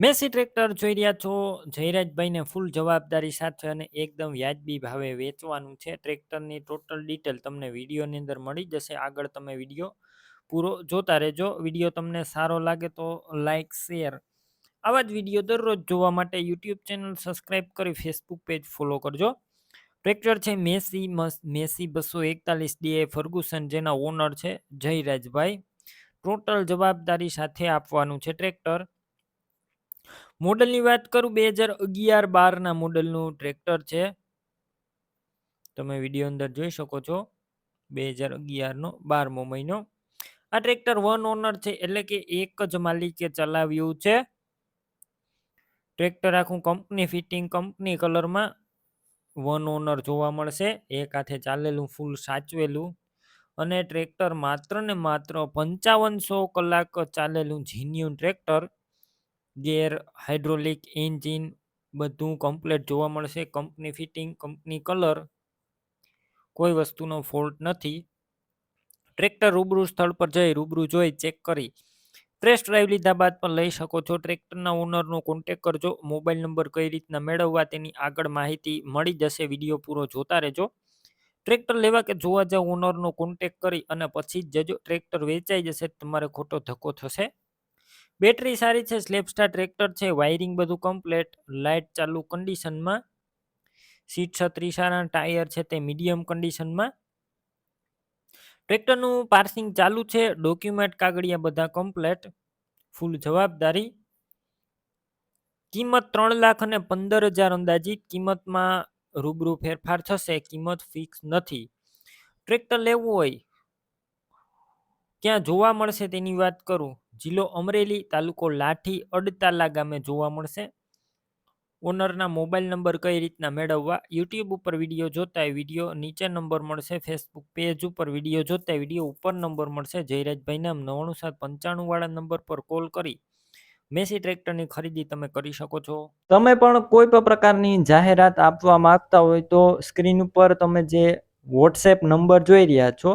Massey tractor જોઈ રહ્યા છો. જયરાજભાઈને ફૂલ જવાબદારી સાથે અને એકદમ વ્યાજબી ભાવે વેચવાનું છે. ટ્રેક્ટરની ટોટલ ડિટેલ તમને વિડીયોની અંદર મળી જશે. આગળ તમે વીડિયો પૂરો જોતા રહેજો. વીડિયો તમને સારો લાગે તો લાઇક શેર આવા જ વીડિયો દરરોજ જોવા માટે યુટ્યુબ ચેનલ સબસ્ક્રાઈબ કરી ફેસબુક પેજ ફોલો કરજો. ટ્રેક્ટર છે મેસી મેસી બસો એકતાલીસ ડીએ ફર્ગુસન જેના ઓનર છે જયરાજભાઈ. ટોટલ જવાબદારી સાથે આપવાનું છે ટ્રેક્ટર. મોડલની વાત કરું બે હજાર અગિયાર બારના મોડલનું ટ્રેક્ટર છે. તમે વીડિયો અંદર જોઈ શકો છો બે હજાર અગિયારનો બારમો મહિનો. આ ટ્રેક્ટર વન ઓનર છે, એટલે કે એક જ માલિકે ચલાવ્યું છે. ટ્રેક્ટર આખું કંપની, ફિટિંગ કંપની કલરમાં વન ઓનર જોવા મળશે. એક હાથે ચાલેલું, ફૂલ સાચવેલું અને ટ્રેક્ટર માત્ર ને માત્ર પંચાવનસો કલાક ચાલેલું genuine tractor gear hydraulic engine બધું કમ્પ્લેટ જોવા મળશે. કંપની ફિટિંગ કંપની કલર કોઈ વસ્તુનો ફોલ્ટ નથી. ટ્રેક્ટર રૂબરૂ સ્થળ પર જઈ રૂબરૂ જોઈ ચેક કરી. ટેસ્ટ ડ્રાઈવ લીધા બાદ પણ લઈ શકો છો. ટ્રેક્ટરના ઓનરનો કોન્ટેક કરજો. મોબાઈલ નંબર કઈ રીતના મેળવવા તેની આગળ માહિતી મળી જશે. વીડિયો પૂરો જોતા રહેજો. ટ્રેક્ટર લેવા કે જોવા જાવ ઓનરનો કોન્ટેક કરી અને પછી જજો. ટ્રેક્ટર વેચાઈ જશે તમારે ખોટો ધક્કો થશે. બેટરી સારી છે સ્લેપસ્ટાર ટ્રેક્ટર છે, વાયરિંગ બધું કમ્પ્લેટ લાઇટ ચાલુ કન્ડિશનમાં સીટ છત્રી સારા ટાયર છે તે મીડિયમ કન્ડિશનમાં ટ્રેક્ટરનું પાર્સિંગ ચાલુ છે ડોક્યુમેન્ટ કાગળિયા બધા કમ્પ્લેટ ફૂલ જવાબદારી. કિંમત ત્રણ લાખ અને પંદર હજાર અંદાજિત, કિંમતમાં રૂબરૂ ફેરફાર થશે, કિંમત ફિક્સ નથી. ટ્રેક્ટર લેવું હોય, ક્યાં જોવા મળશે તેની વાત કરું. જિલ્લો અમરેલી તાલુકો લાઠી અડતાલા ગામે જોવા મળશે. ઓનરના મોબાઈલ નંબર કઈ રીતના મેળવવા? યુટ્યુબ ઉપર વીડિયો જોતા વીડિયો, નીચે નંબર મળશે. ફેસબુક પેજ ઉપર વીડિયો જોતા વીડિયો ઉપર નંબર મળશે. જયરાજભાઈ નામ નવાણું સાત પંચાણું વાળા નંબર પર કોલ કરી. મેસી ટ્રેક્ટરની ખરીદી તમે કરી શકો છો. તમે પણ કોઈ પણ પ્રકારની જાહેરાત આપવા માંગતા હોય તો સ્ક્રીન ઉપર તમે જે વોટ્સએપ નંબર જોઈ રહ્યા છો